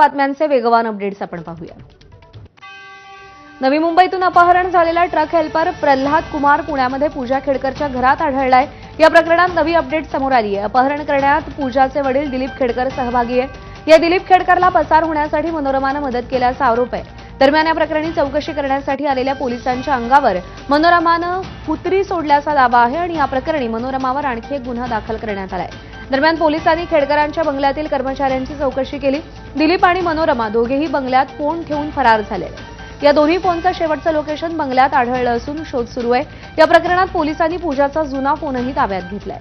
बातम्यांचे वेगवान अपडेट्स आपण पाहूया. नवी मुंबईतून अपहरण झालेला ट्रक हेल्पर प्रल्हाद कुमार पुण्यामध्ये पूजा खेडकरच्या घरात आढळलाय. या प्रकरणात नवी अपडेट समोर आली आहे अपहरण करण्यात पूजाचे वडील दिलीप खेडकर सहभागी आहे. या दिलीप खेडकरला पसार होण्यासाठी मनोरमानं मदत केल्याचा आरोप आहे. दरम्यान या प्रकरणी चौकशी करण्यासाठी आलेल्या पोलिसांच्या अंगावर मनोरमानं पुत्री सोडल्याचा दावा आहे आणि या प्रकरणी मनोरमावर आणखी एक गुन्हा दाखल करण्यात आलाय. दरम्यान पोलिसांनी खेडकरांच्या बंगल्यातील कर्मचाऱ्यांची चौकशी केली. दिलीप आणि मनोरमा दोघेही बंगल्यात फोन ठेवून फरार झाले. या दोन्ही फोनचं शेवटचं लोकेशन बंगल्यात आढळलं असून शोध सुरू आहे. या प्रकरणात पोलिसांनी पूजाचा जुना फोनही ताब्यात घेतलाय.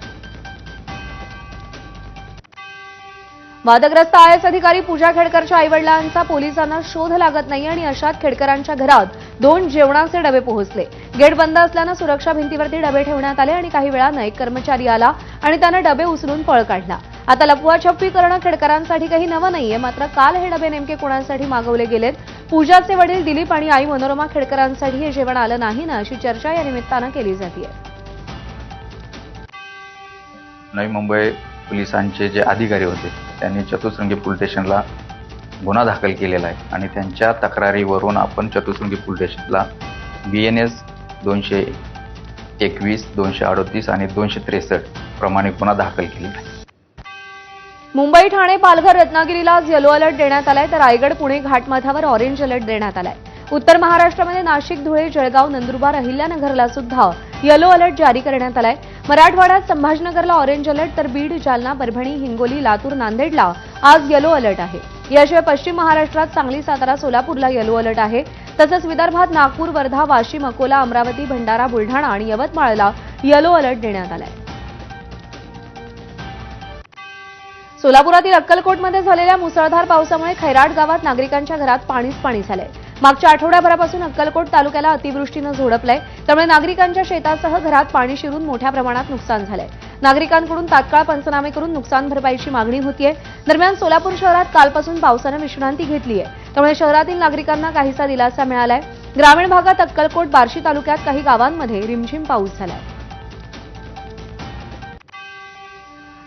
वादग्रस्त आय एस अधिकारी पूजा खेडकरच्या आईवडिलांचा पोलिसांना शोध लागत नाही आणि अशात खेडकरांच्या घरात दोन जेवणाचे डबे पोहोचले. गेट बंद असल्यानं सुरक्षा भिंतीवरती डबे ठेवण्यात आले आणि काही वेळानं एक कर्मचारी आला आणि त्यानं डबे उचलून पळ काढला. आता लपवाछप्पी करणं खेडकरांसाठी काही नवं नाहीये मात्र काल हे डबे नेमके कोणासाठी मागवले गेलेत? पूजाचे वडील दिलीप आणि आई मनोरमा खेडकरांसाठी हे जेवण आलं नाही ना अशी चर्चा या निमित्तानं केली जाते नवी मुंबई पोलिसांचे जे अधिकारी होते त्यांनी चतुसृंगी पोलीस स्टेशनला गुन्हा दाखल केलेला आहे. आणि त्यांच्या तक्रारीवरून आपण चतुसृंगी पोलीस स्टेशनला बी एन एस दोनशे एकवीस दोनशे अडतीस आणि दोनशे त्रेसष्ट प्रमाणे गुन्हा दाखल केलेला आहे. मुंबई ठाणे पालघर रत्नागिरीला आज येलो अलर्ट देण्यात आलाय. तर रायगड पुणे घाटमाथ्यावर ऑरेंज अलर्ट देण्यात आलाय. उत्तर महाराष्ट्रामध्ये नाशिक धुळे जळगाव नंदुरबार अहिल्यानगरला सुद्धा येलो अलर्ट जारी करण्यात आलाय. मराठवाड्यात संभाजीनगरला ऑरेंज अलर्ट तर बीड जालना परभणी हिंगोली लातूर नांदेडला आज येलो अलर्ट आहे. याशिवाय पश्चिम महाराष्ट्रात सांगली सातारा सोलापूरला येलो अलर्ट आहे. तसंच विदर्भात नागपूर वर्धा वाशिम अकोला अमरावती भंडारा बुलढाणा आणि यवतमाळला येलो अलर्ट देण्यात आलाय. सोलापुरातील अक्कलकोटमध्ये झालेल्या मुसळधार पावसामुळे खैराट गावात नागरिकांच्या घरात पाणीच पाणी झालंय. मागच्या आठवड्याभरापासून अक्कलकोट तालुक्याला अतिवृष्टीनं झोडपलंय. त्यामुळे नागरिकांच्या शेतासह घरात पाणी शिरून मोठ्या प्रमाणात नुकसान झालंय. नागरिकांकडून तात्काळ पंचनामे करून नुकसान भरपाईची मागणी होतीये. दरम्यान सोलापूर शहरात कालपासून पावसानं विश्रांती घेतलीय. त्यामुळे शहरातील नागरिकांना काहीसा दिलासा मिळालाय. ग्रामीण भागात अक्कलकोट बार्शी तालुक्यात काही गावांमध्ये रिमझिम पाऊस झालाय.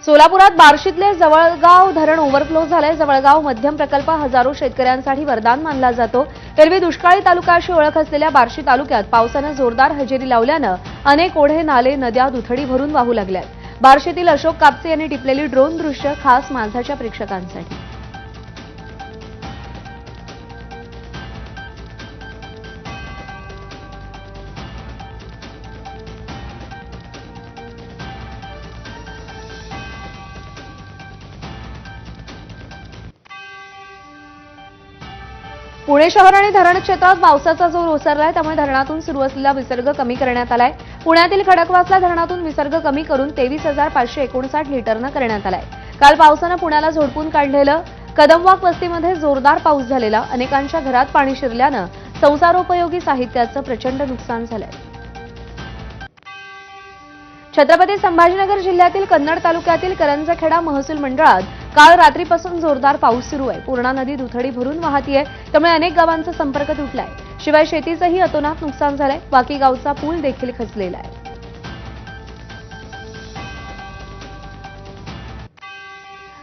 सोलापुरात बार्शीतले जवळगाव धरण ओव्हरफ्लो झालंय. जवळगाव मध्यम प्रकल्प हजारो शेतकऱ्यांसाठी वरदान मानला जातो. एरवी दुष्काळी तालुका अशी ओळख असलेल्या बार्शी तालुक्यात पावसानं जोरदार हजेरी लावल्यानं अनेक ओढे नाले नद्या दुथडी भरून वाहू लागल्यात. बार्शीतील अशोक कापसे यांनी टिपलेली ड्रोन दृश्य खास माझाच्या प्रेक्षकांसाठी. पुणे शहर आणि धरण क्षेत्रात पावसाचा जोर ओसरलाय त्यामुळे धरणातून सुरू असलेला विसर्ग कमी करण्यात आलाय. पुण्यातील खडकवासला धरणातून विसर्ग कमी करून तेवीस हजार पाचशे एकोणसाठ लिटरनं करण्यात आलाय. काल पावसानं पुण्याला झोडपून काढलेलं कदमवाक वस्तीमध्ये जोरदार पाऊस झालेला. अनेकांच्या घरात पाणी शिरल्यानं संसारोपयोगी साहित्याचं प्रचंड नुकसान झालंय. छत्रपती संभाजीनगर जिल्ह्यातील कन्नड तालुक्यातील करंजखेडा महसूल मंडळात काल रात्रीपासून जोरदार पाऊस सुरू आहे. पूर्णा नदी दुथडी भरून वाहतीये त्यामुळे अनेक गावांचा संपर्क तुटलाय. शिवाय शेतीचंही अतोनात नुकसान झालंय. वाकी गावचा पूल देखील खचलेला आहे.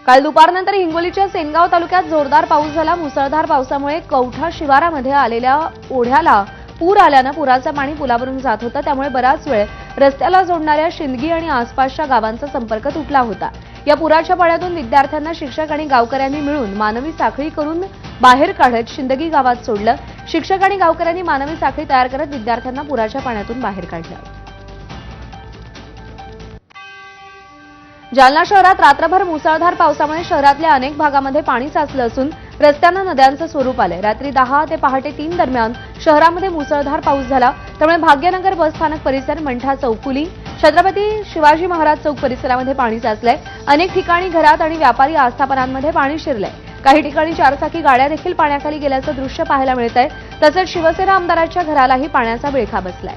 काल दुपारनंतर हिंगोलीच्या सेनगाव तालुक्यात जोरदार पाऊस झाला. मुसळधार पावसामुळे कवठा शिवारामध्ये आलेल्या ओढ्याला पूर आल्यानं पुराचं पाणी पुलावरून जात होतं. त्यामुळे बराच वेळ रस्त्याला जोडणाऱ्या शिंदगी आणि आसपासच्या गावांचा संपर्क तुटला होता. या पुराच्या पाण्यातून विद्यार्थ्यांना शिक्षक आणि गावकऱ्यांनी मिळून मानवी साखळी करून बाहेर काढत शिंदगी गावात सोडलं. शिक्षक आणि गावकऱ्यांनी मानवी साखळी तयार करत विद्यार्थ्यांना पुराच्या पाण्यातून बाहेर काढलं. जालना शहरात रात्रभर मुसळधार पावसामुळे शहरातल्या अनेक भागामध्ये पाणी साचलं असून रस्त्यांना नद्यांचं स्वरूप आलंय. रात्री दहा ते पहाटे तीन दरम्यान शहरामध्ये मुसळधार पाऊस झाला. त्यामुळे भाग्यनगर बस स्थानक परिसर मंठा चौफुली छत्रपती शिवाजी महाराज चौक परिसरामध्ये पाणी साचलंय. अनेक ठिकाणी घरात आणि व्यापारी आस्थापनांमध्ये पाणी शिरलंय. काही ठिकाणी चारचाकी गाड्या देखील पाण्याखाली गेल्याचं दृश्य पाहायला मिळत आहे तसंच शिवसेना आमदाराच्या घरालाही पाण्याचा विळखा बसलाय.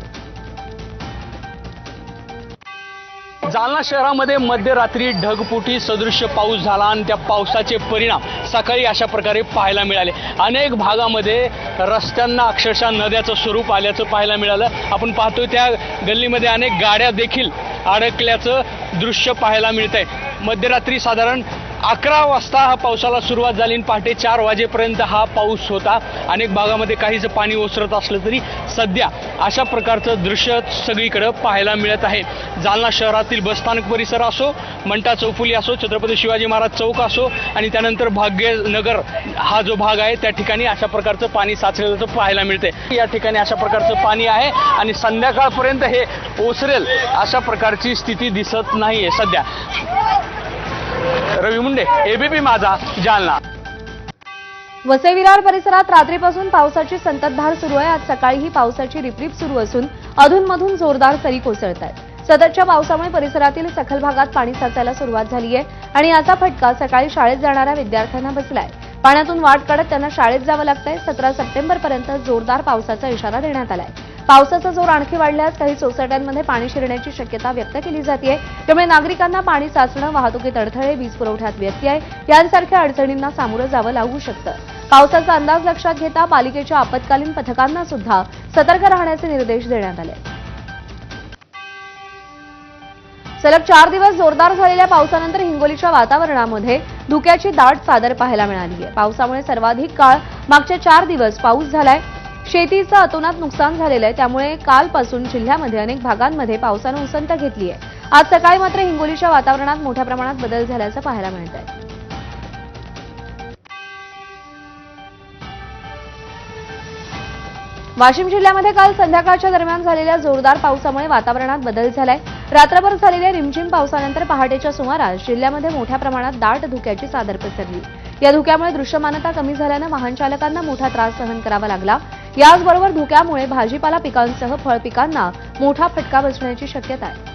जालना शहरामध्ये मध्यरात्री ढगपुटी सदृश्य पाऊस झाला आणि त्या पावसाचे परिणाम सकाळी अशा प्रकारे पाहायला मिळाले. अनेक भागामध्ये रस्त्यांना अक्षरशः नद्याचं स्वरूप आल्याचं पाहायला मिळालं. आपण पाहतोय त्या गल्लीमध्ये अनेक गाड्या देखील अडकल्याचं दृश्य पाहायला मिळत आहे मध्यरात्री साधारण अकरा वाजता हा पावसाला सुरुवात झाली आणि पहाटे चार वाजेपर्यंत हा पाऊस होता. अनेक भागामध्ये काहीच पाणी ओसरत असलं तरी सध्या अशा प्रकारचं दृश्य सगळीकडे पाहायला मिळत आहे. जालना शहरातील बसस्थानक परिसर असो मंटा चौफुली असो छत्रपती शिवाजी महाराज चौक असो आणि त्यानंतर भाग्यनगर हा जो भाग आहे त्या ठिकाणी अशा प्रकारचं पाणी साचलेलं पाहायला मिळते या ठिकाणी अशा प्रकारचं पाणी आहे आणि संध्याकाळपर्यंत हे ओसरेल अशा प्रकारची स्थिती दिसत नाहीये सध्या. रवी मुंडे एबीपी माझा जालना. वसई विरार परिसरात रात्रीपासून पावसाची संततधार सुरू आहे. आज सकाळीही पावसाची रिपरिप सुरू असून अधूनमधून जोरदार सरी कोसळत आहेत सततच्या पावसामुळे परिसरातील सखल भागात पाणी साचायला सुरुवात झाली आहे आणि याचा फटका सकाळी शाळेत जाणाऱ्या विद्यार्थ्यांना बसलाय. पाण्यातून वाट काढत त्यांना शाळेत जावं लागतंय. सतरा सप्टेंबरपर्यंत जोरदार पावसाचा इशारा देण्यात आलाय. पावसाचा जोर आणखी वाढल्यास काही सोसायट्यांमध्ये पाणी शिरण्याची शक्यता व्यक्त केली जाते त्यामुळे नागरिकांना पाणी साचणं वाहतुकीत अडथळे वीज पुरवठ्यात व्यत्यय यांसारख्या अडचणींना सामोरं जावं लागू शकतं. पावसाचा अंदाज लक्षात घेता पालिकेच्या आपत्कालीन पथकांना सुद्धा सतर्क राहण्याचे निर्देश देण्यात आले. सलग चार दिवस जोरदार झालेल्या पावसानंतर हिंगोलीच्या वातावरणामध्ये धुक्याची दाट चादर पाहायला मिळाली आहे पावसामुळे सर्वाधिक काळ मागच्या चार दिवस पाऊस झालाय. शेतीचं अतोनात नुकसान झालेलं आहे. त्यामुळे कालपासून जिल्ह्यामध्ये अनेक भागांमध्ये पावसानं उसंत घेतली आहे. आज सकाळी मात्र हिंगोलीच्या वातावरणात मोठ्या प्रमाणात बदल झाल्याचं पाहायला मिळत आहे वाशिम जिल्ह्यामध्ये काल संध्याकाळच्या दरम्यान झालेल्या जोरदार पावसामुळे वातावरणात बदल झालाय. रात्रभर झालेल्या रिमझिम पावसानंतर पहाटेच्या सुमारास जिल्ह्यामध्ये मोठ्या प्रमाणात दाट धुक्याची सादर पसरली. या धुक्यामुळे दृश्यमानता कमी झाल्यानं वाहन चालकांना मोठा त्रास सहन करावा लागला. याचबरोबर धुक्यामुळे भाजीपाला पिकांसह फळ पिकांना मोठा फटका बसण्याची शक्यता आहे.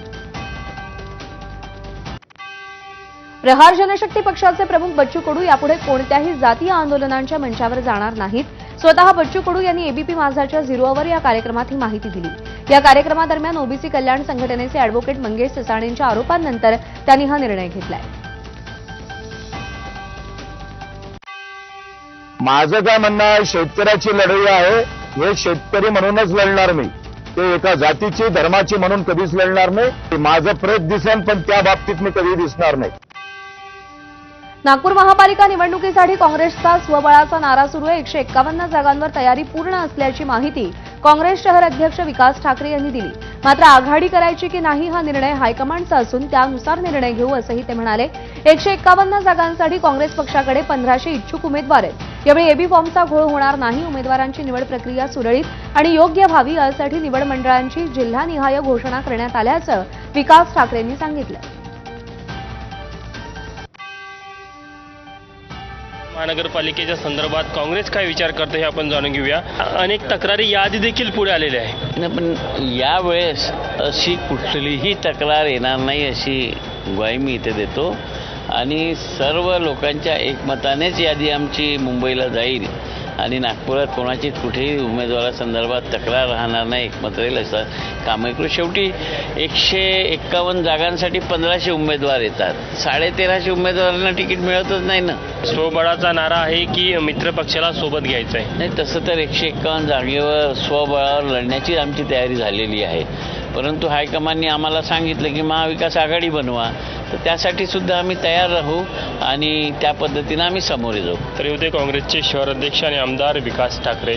प्रहार जनशक्ती पक्षाचे प्रमुख बच्चू कडू यापुढे कोणत्याही जातीय आंदोलनांच्या मंचावर जाणार नाहीत. स्वतः बच्चू कडू यांनी एबीपी माझाच्या झिरोवर या कार्यक्रमात ही माहिती दिली. या कार्यक्रमादरम्यान ओबीसी कल्याण संघटनेचे अॅडव्होकेट मंगेश ससाणेंच्या आरोपांनंतर त्यांनी हा निर्णय घेतलाय. माझं काय म्हणणं आहे शेतकऱ्याची लढाई आहे हे शेतकरी म्हणूनच लढणार मी. ते एका जातीची धर्माची म्हणून कधीच लढणार नाही. माझं प्रेत दिसेल पण त्या बाबतीत मी कधी दिसणार नाही. नागपूर महापालिका निवडणुकीसाठी काँग्रेसचा स्वबळाचा नारा सुरू आहे. एकशे एक्कावन्न जागांवर तयारी पूर्ण असल्याची माहिती काँग्रेस शहर अध्यक्ष विकास ठाकरे यांनी दिली. मात्र आघाडी करायची की नाही हा निर्णय हायकमांडचा असून त्यानुसार निर्णय घेऊ असंही ते म्हणाले. एकशे एक्कावन्न जागांसाठी काँग्रेस पक्षाकडे पंधराशे इच्छुक उमेदवार आहेत. यावेळी एबी फॉर्मचा घोळ होणार नाही उमेदवारांची निवड प्रक्रिया सुरळीत आणि योग्य व्हावी यासाठी निवड मंडळांची जिल्हानिहाय घोषणा करण्यात आल्याचं विकास ठाकरेंनी सांगितलं. महानगरपालिकेच्या संदर्भात काँग्रेस काय विचार करते हे आपण जाणून घेऊया. अनेक तक्रारी याआधी देखील पुढे आलेल्या आहे पण यावेळेस अशी कुठलीही तक्रार येणार नाही अशी ग्वाही मी इथे देतो. आणि सर्व लोकांच्या एकमतानेच यादी आमची मुंबईला जाईल. आणि नागपुरात कोणाची कुठेही उमेदवारासंदर्भात तक्रार राहणार नाही एकमत राहील असं काम करू शेवटी एकशे एक्कावन्न जागांसाठी पंधराशे उमेदवार येतात. साडेतेराशे उमेदवारांना तिकीट मिळतच नाही ना. स्वबळाचा नारा आहे की मित्र पक्षाला सोबत घ्यायचं आहे नाही तसं तर एकशे एक्कावन्न जागेवर स्वबळावर लढण्याची आमची तयारी झालेली आहे. परंतु हायकमांडनी आम्हाला सांगितलं की महाविकास आघाडी बनवा. तर त्यासाठी सुद्धा आम्ही तयार राहू आणि त्या पद्धतीनं आम्ही समोर जाऊ. तर होते काँग्रेसचे शहर अध्यक्ष आणि आमदार विकास ठाकरे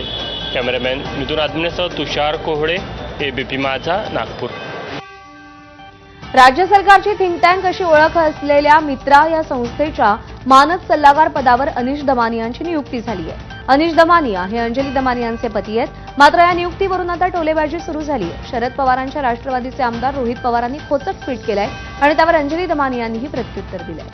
कॅमेरामॅन मिथुन आत्मेसह तुषार कोहळे एबीपी माझा नागपूर. राज्य सरकारची थिंक टँक अशी ओळख असलेल्या मित्रा या संस्थेच्या मानद सल्लागार पदावर अनिश दमानी यांची नियुक्ती झाली आहे. अनिश दमानिया हे अंजली दमानी यांचे पती आहेत. मात्र या नियुक्तीवरून आता टोलेबाजी सुरू झाली शरद पवारांच्या राष्ट्रवादीचे आमदार रोहित पवारांनी खोचक ट्विट केलंय आणि त्यावर अंजली दमानी यांनीही प्रत्युत्तर दिलंय.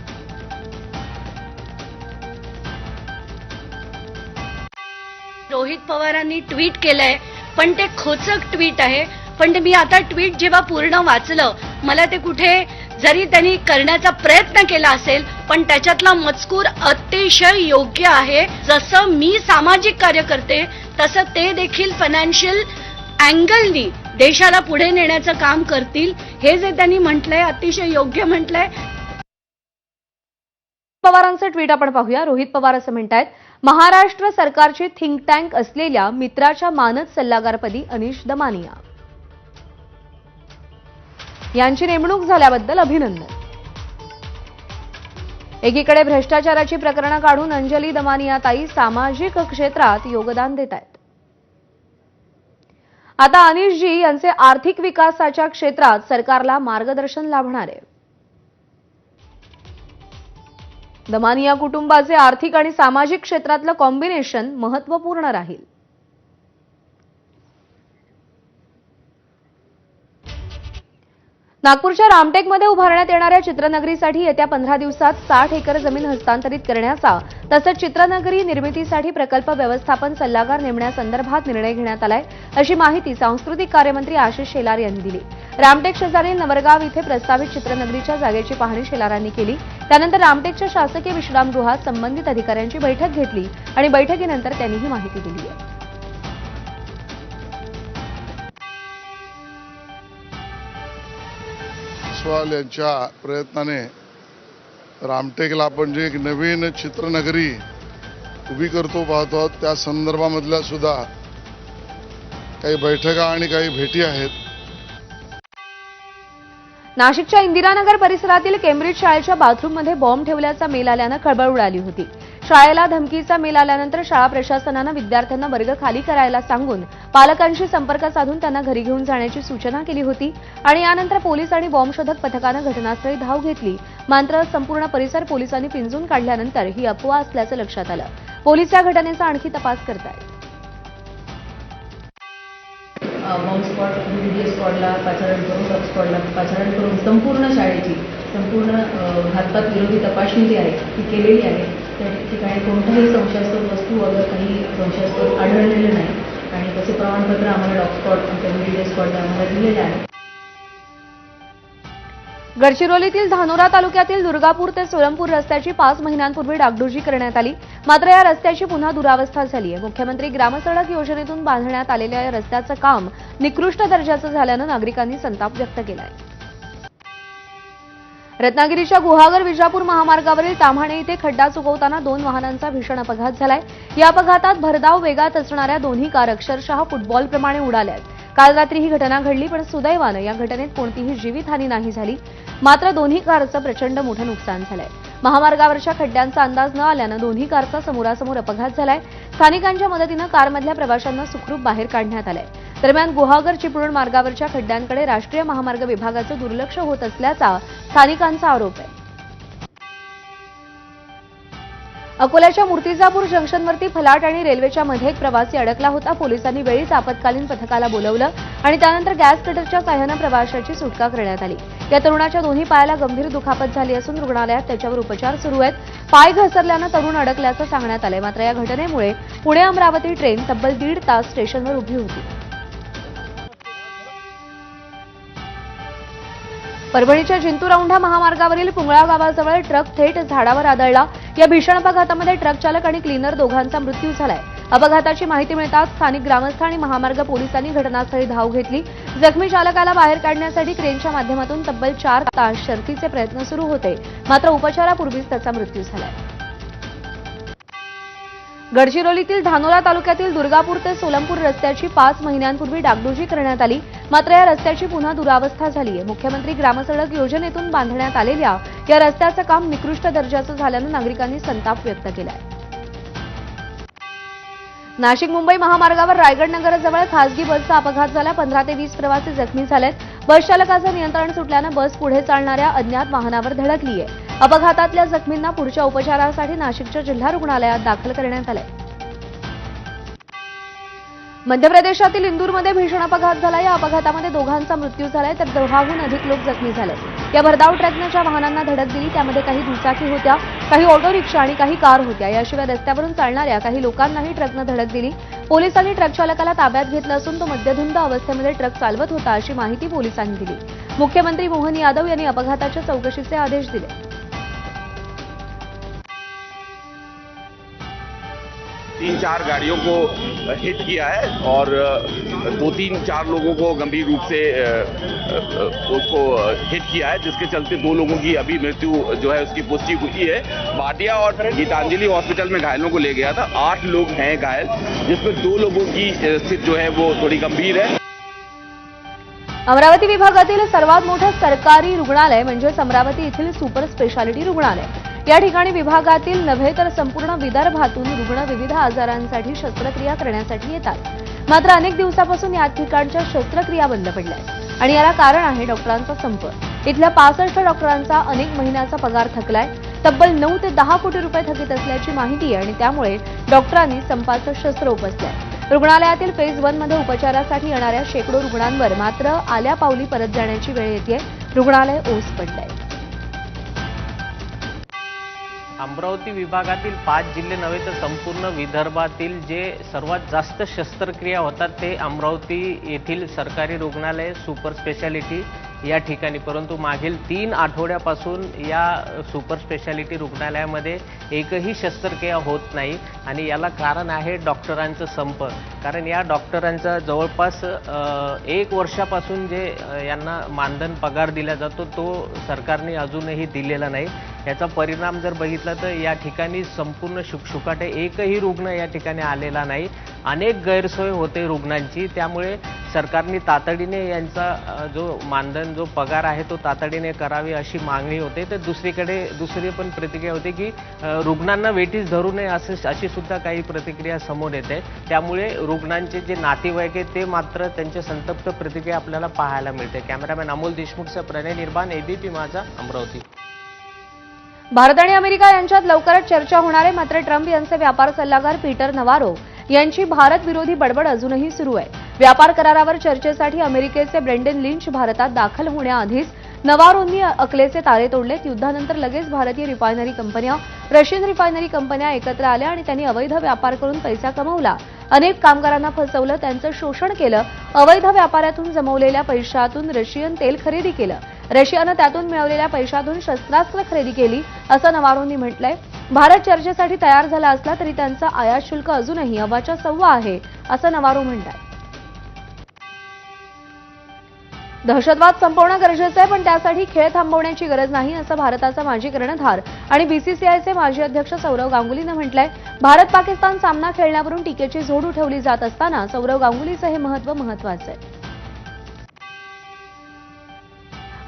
रोहित पवारांनी ट्विट केलंय पण ते खोचक ट्विट आहे. पण ते मी आता ट्विट जेव्हा पूर्ण वाचलं मला ते कुठे जरी त्यांनी करण्याचा प्रयत्न केला असेल पण त्याच्यातला मजकूर अतिशय योग्य आहे. जसं मी सामाजिक कार्य करते तसं ते देखील फायनान्शियल अँगलनी देशाला पुढे नेण्याचं काम करतील. हे जे त्यांनी म्हटलंय अतिशय योग्य म्हटलंय. पवारांचं ट्विट आपण पाहूया. रोहित पवार असं म्हणतायत महाराष्ट्र सरकारची थिंक टँक असलेल्या मित्राच्या मानद सल्लागारपदी अनिश दमानिया. यांची नेमणूक झाल्याबद्दल अभिनंदन. एकीकडे भ्रष्टाचाराची प्रकरणं काढून अंजली दमानियाताई सामाजिक क्षेत्रात योगदान देत आहेत आता अनिशजी यांचे आर्थिक विकासाच्या क्षेत्रात सरकारला मार्गदर्शन लाभणार. आहे दमानिया कुटुंबाचे आर्थिक आणि सामाजिक क्षेत्रातलं कॉम्बिनेशन महत्त्वपूर्ण राहील. नागपूरच्या रामटेकमध्ये उभारण्यात येणाऱ्या चित्रनगरीसाठी येत्या पंधरा दिवसात साठ एकर जमीन हस्तांतरित करण्याचा तसंच चित्रनगरी निर्मितीसाठी प्रकल्प व्यवस्थापन सल्लागार नेमण्यासंदर्भात निर्णय घेण्यात आलाय अशी माहिती सांस्कृतिक कार्यमंत्री आशिष शेलार यांनी दिली. रामटेक शेजारील नवरगाव इथे प्रस्तावित चित्रनगरीच्या जागेची पाहणी शेलारांनी केली. त्यानंतर रामटेकच्या शासकीय विश्रामगृहात संबंधित अधिकाऱ्यांची बैठक घेतली आणि बैठकीनंतर त्यांनी ही माहिती दिली. आहे अस्वाल यांच्या प्रयत्नाने रामटेकला आपण जे एक नवीन चित्रनगरी उभी करतो पाहतो आहोत त्या संदर्भामधल्या सुद्धा काही बैठका आणि काही भेटी आहेत. नाशिकच्या इंदिरानगर परिसरातील केम्ब्रिज शाळेच्या बाथरूममध्ये बॉम्ब ठेवल्याचा मेल आल्यानं खळबळ उडाली होती. शाळेला धमकीचा मेल आल्यानंतर शाळा प्रशासनानं विद्यार्थ्यांना वर्ग खाली करायला सांगून पालकांशी संपर्क साधून त्यांना घरी घेऊन जाण्याची सूचना केली होती आणि यानंतर पोलीस आणि बॉम्बशोधक पथकानं घटनास्थळी धाव घेतली. मात्र संपूर्ण परिसर पोलिसांनी पिंजून काढल्यानंतर ही अफवा असल्याचं लक्षात आलं. पोलीस या घटनेचा आणखी तपास करतायत. बॉम्ब डी पाचारण करून सब पाचारण करून संपूर्ण शाळेची संपूर्ण भारतात विरोधी तपासणी जी आहे ती केलेली आहे. त्या ठिकाणी कोणताही संशयास्पद वस्तू वगैरे काही संशयास्पद आढळलेलं नाही आणि तसे प्रमाणपत्र आम्हाला डॉग आमच्या डी स्क्वॉडला आम्हाला दिलेले आहे. गडचिरोलीतील धानोरा तालुक्यातील दुर्गापूर ते सोलमपूर रस्त्याची पाच महिन्यांपूर्वी डागडुजी करण्यात आली. मात्र या रस्त्याची पुन्हा दुरावस्था झाली आहे. मुख्यमंत्री ग्रामसडक योजनेतून बांधण्यात आलेल्या या रस्त्याचं काम निकृष्ट दर्जाचं झाल्यानं नागरिकांनी संताप व्यक्त केला आहे रत्नागिरीच्या गुहागर विजापूर महामार्गावरील ताम्हाणे इथे खड्डा चुकवताना दोन वाहनांचा भीषण अपघात झालाय. या अपघातात भरधाव वेगात असणाऱ्या दोन्ही कार अक्षरशः फुटबॉलप्रमाणे उडाल्या आहेत. काल रात्री ही घटना घडली पण सुदैवानं या घटनेत कोणतीही जीवितहानी नाही झाली. मात्र दोन्ही कारचं प्रचंड मोठं नुकसान झालंय. महामार्गावरच्या खड्ड्यांचा अंदाज न आल्यानं दोन्ही कारचा समोरासमोर अपघात झालाय. स्थानिकांच्या मदतीनं कारमधल्या प्रवाशांना सुखरूप बाहेर काढण्यात आलंय. दरम्यान गुहागर चिपळूण मार्गावरच्या खड्ड्यांकडे राष्ट्रीय महामार्ग विभागाचं दुर्लक्ष होत असल्याचा स्थानिकांचा आरोप आहे. अकोल्याच्या मूर्तिजापूर जंक्शनवरती फलाट आणि रेल्वेच्या मध्ये एक प्रवासी अडकला होता. पोलिसांनी वेळीच आपत्कालीन पथकाला बोलवलं आणि त्यानंतर गॅस कटरच्या साह्यानं प्रवाशाची सुटका करण्यात आली. या तरुणाच्या दोन्ही पायाला गंभीर दुखापत झाली असून रुग्णालयात त्याच्यावर उपचार सुरू आहेत. पाय घसरल्यानं तरुण अडकल्याचं सांगण्यात आलंय. मात्र या घटनेमुळे पुणे अमरावती ट्रेन तब्बल दीड तास स्टेशनवर उभी होती. परभणीच्या जिंतूर औंढा महामार्गावरील पुंगळा गावाजवळ ट्रक थेट झाडावर आदळला. या भीषण अपघातामध्ये ट्रक चालक आणि क्लीनर दोघांचा मृत्यू झालाय. अपघाताची माहिती मिळताच स्थानिक ग्रामस्थ आणि महामार्ग पोलिसांनी घटनास्थळी धाव घेतली. जखमी चालकाला बाहेर काढण्यासाठी क्रेनच्या माध्यमातून तब्बल चार तास शर्थीचे प्रयत्न सुरू होते. मात्र उपचारापूर्वीच त्याचा मृत्यू झालाय गडचिरोलीतील धानोरा तालुक्यातील दुर्गापूर ते सोलमपूर रस्त्याची पाच महिन्यांपूर्वी डागडुजी करण्यात आली. मात्र या रस्त्याची पुन्हा दुरावस्था झाली आहे मुख्यमंत्री ग्रामसडक योजनेतून बांधण्यात आलेल्या या रस्त्याचं काम निकृष्ट दर्जाचं झाल्यानं नागरिकांनी संताप व्यक्त केला आहे नाशिक मुंबई महामार्गावर रायगड नगराजवळ खासगी बसचा अपघात झाला. पंधरा ते वीस प्रवासी जखमी झालेत. बस चालकाचं नियंत्रण सुटल्यानं बस पुढे चालणाऱ्या अज्ञात वाहनावर धडकली आहे अपघातातल्या जखमींना पुढच्या उपचारासाठी नाशिकच्या जिल्हा रुग्णालयात दाखल करण्यात आलंय. मध्य प्रदेशातील इंदूरमध्ये भीषण अपघात झाला. या अपघातामध्ये दोघांचा मृत्यू झालाय तर दोघाहून अधिक लोक जखमी झाले या भरधाव ट्रकनं वाहनांना धडक दिली. त्यामध्ये काही दुचाकी होत्या काही ऑटो रिक्षा आणि काही कार होत्या. याशिवाय रस्त्यावरून चालणाऱ्या काही लोकांनाही ट्रकनं धडक दिली. पोलिसांनी ट्रक चालकाला ताब्यात घेतलं असून तो मद्यधुंद अवस्थेमध्ये ट्रक चालवत होता अशी माहिती पोलिसांनी दिली. मुख्यमंत्री मोहन यादव यांनी अपघाताच्या चौकशीचे आदेश दिले. तीन चार गाड़ियों को हिट किया है और दो तीन चार लोगों को गंभीर रूप से उसको हिट किया है, जिसके चलते दो लोगों की अभी मृत्यु जो है उसकी पुष्टि हुई है। भाटिया और गीतांजलि हॉस्पिटल में घायलों को ले गया था। आठ लोग हैं घायल, जिसमें दो लोगों की स्थिति जो है वो थोड़ी गंभीर है। अमरावती विभागातील सर्वात मोठं सरकारी रुग्णालय अमरावती येथील सुपर स्पेशालिटी रुग्णालय. या ठिकाणी विभागातील नव्हे तर संपूर्ण विदर्भातून रुग्ण विविध आजारांसाठी शस्त्रक्रिया करण्यासाठी येतात. मात्र अनेक दिवसापासून या ठिकाणच्या शस्त्रक्रिया बंद पडल्या आहेत. आणि याला कारण आहे डॉक्टरांचा संप. इथल्या पासष्ट डॉक्टरांचा अनेक महिन्याचा पगार थकलाय. तब्बल नऊ ते दहा कोटी रुपये थकीत असल्याची माहिती आहे आणि त्यामुळे डॉक्टरांनी संपाचं शस्त्र उपसलंय रुग्णालयातील फेज वनमध्ये उपचारासाठी येणाऱ्या शेकडो रुग्णांवर मात्र आल्या पावली परत जाण्याची वेळ येते रुग्णालय ओस पडलंय. अमरावती विभागातील पाच जिल्हे नव्हे तर संपूर्ण विदर्भातील जे सर्वात जास्त शस्त्रक्रिया होतात ते अमरावती येथील सरकारी रुग्णालय सुपर स्पेशालिटी या ठिकाणी. परंतु मागील तीन आठवड्यापासून या सुपर स्पेशालिटी रुग्णालयामध्ये एकही शस्त्रक्रिया होत नाही आणि याला कारण आहे डॉक्टरांचं संप. कारण या डॉक्टरांचा जवळपास एक वर्षापासून जे यांना मानधन पगार दिला जातो तो सरकारने अजूनही दिलेला नाही. याचा परिणाम जर बघितला तर या ठिकाणी संपूर्ण शुकशुकाटे एकही रुग्ण या ठिकाणी आलेला नाही. अनेक गैरसोय होते रुग्णांची. त्यामुळे सरकारने तातडीने यांचा जो मानधन जो पगार आहे तो तातडीने करावी अशी मागणी होते. तर दुसरीकडे दुसरी पण प्रतिक्रिया होती की रुग्णांना वेटीस धरू नये असे अशी सुद्धा काही प्रतिक्रिया समोर येते. त्यामुळे रुग्णांचे जे नातेवाईक आहे ते मात्र त्यांचे संतप्त प्रतिक्रिया आपल्याला पाहायला मिळते. कॅमेरामॅन अमोल देशमुखचा प्रणय निर्माण एबीपी माझा अमरावती. भारत आणि अमेरिका यांच्यात लवकरच चर्चा होणार आहे. मात्र ट्रम्प यांचे व्यापार सल्लागार पीटर नवारो यांची भारत विरोधी बडबड अजूनही सुरू आहे. व्यापार करारावर चर्चेसाठी अमेरिकेचे ब्रेंडन लिंच भारतात दाखल होण्याआधीच नवारोंनी अकलेचे तारे तोडलेत. युद्धानंतर लगेच भारतीय रिफायनरी कंपन्या रशियन रिफायनरी कंपन्या एकत्र आल्या आणि त्यांनी अवैध व्यापार करून पैसा कमवला. अनेक कामगारांना फसवलं त्यांचं शोषण केलं अवैध व्यापारातून जमवलेल्या पैशातून रशियन तेल खरेदी केलं. रशियानं त्यातून मिळवलेल्या पैशातून शस्त्रास्त्र खरेदी केली असं नवारोंनी म्हटलंय. भारत चर्चेसाठी तयार झाला असला तरी त्यांचा आयात शुल्क अजूनही अव्वाच्या सव्वा आहे असं नवारो म्हणतात दहशतवाद संपवणं गरजेचं आहे पण त्यासाठी खेळ थांबवण्याची गरज नाही असं भारताचा माजी कर्णधार आणि बीसीसीआयचे माजी अध्यक्ष सौरव गांगुलीनं म्हटलंय. भारत पाकिस्तान सामना खेळण्यावरून टीकेची झोड उठवली जात असताना सौरव गांगुलीचं हे महत्त्व महत्वाचं आहे.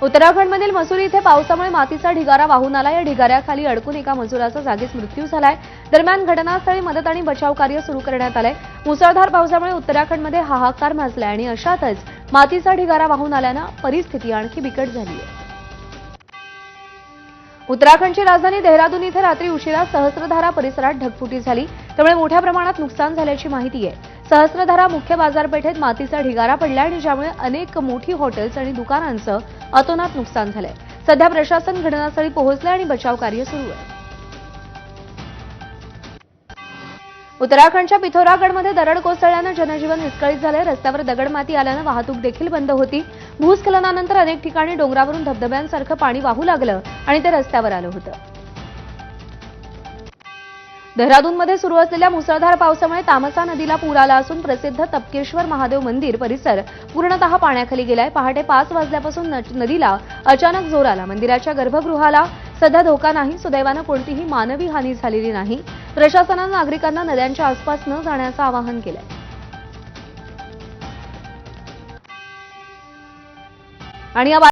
उत्तराखंडमधील मसुरी इथे पावसामुळे मातीचा ढिगारा वाहून आला या ढिगाऱ्याखाली अडकून एका मजुराचा जागीच मृत्यू झालाय. दरम्यान घटनास्थळी मदत आणि बचाव कार्य सुरू करण्यात आलंय. मुसळधार पावसामुळे उत्तराखंडमध्ये हाहाकार माजलाय आणि अशातच मातीचा ढिगारा वाहून आल्यानं परिस्थिती आणखी बिकट झाली आहे उत्तराखंडची राजधानी देहरादून इथे रात्री उशिरा सहस्रधारा परिसरात ढगफुटी झाली. त्यामुळे मोठ्या प्रमाणात नुकसान झाल्याची माहिती आहे. सहस्रधारा मुख्य बाजारपेठेत मातीचा ढिगारा पडला आणि ज्यामुळे अनेक मोठी हॉटेल्स आणि दुकानांचं अतोनात नुकसान झालंय. सध्या प्रशासन घटनास्थळी पोहोचलं आणि बचाव कार्य सुरू आहे. उत्तराखंडच्या पिथोरागडमध्ये दरड कोसळल्यानं जनजीवन विस्कळीत झालंय. रस्त्यावर दगडमाती आल्यानं वाहतूक देखील बंद होती. भूस्खलनानंतर अनेक ठिकाणी डोंगरावरून धबधब्यांसारखं पाणी वाहू लागलं आणि ते रस्त्यावर आलं होतं. देहरादूनमध्ये सुरू असलेल्या मुसळधार पावसामुळे तामसा नदीला पूर आला असून प्रसिद्ध तपकेश्वर महादेव मंदिर परिसर पूर्णतः पाण्याखाली गेलाय. पहाटे पाच वाजल्यापासून नदीला अचानक जोर आला. मंदिराच्या गर्भगृहाला सध्या धोका नाही सुदैवानं कोणतीही मानवी हानी झालेली नाही. प्रशासनानं नागरिकांना नद्यांच्या आसपास न जाण्याचं आवाहन केलंय. आणि या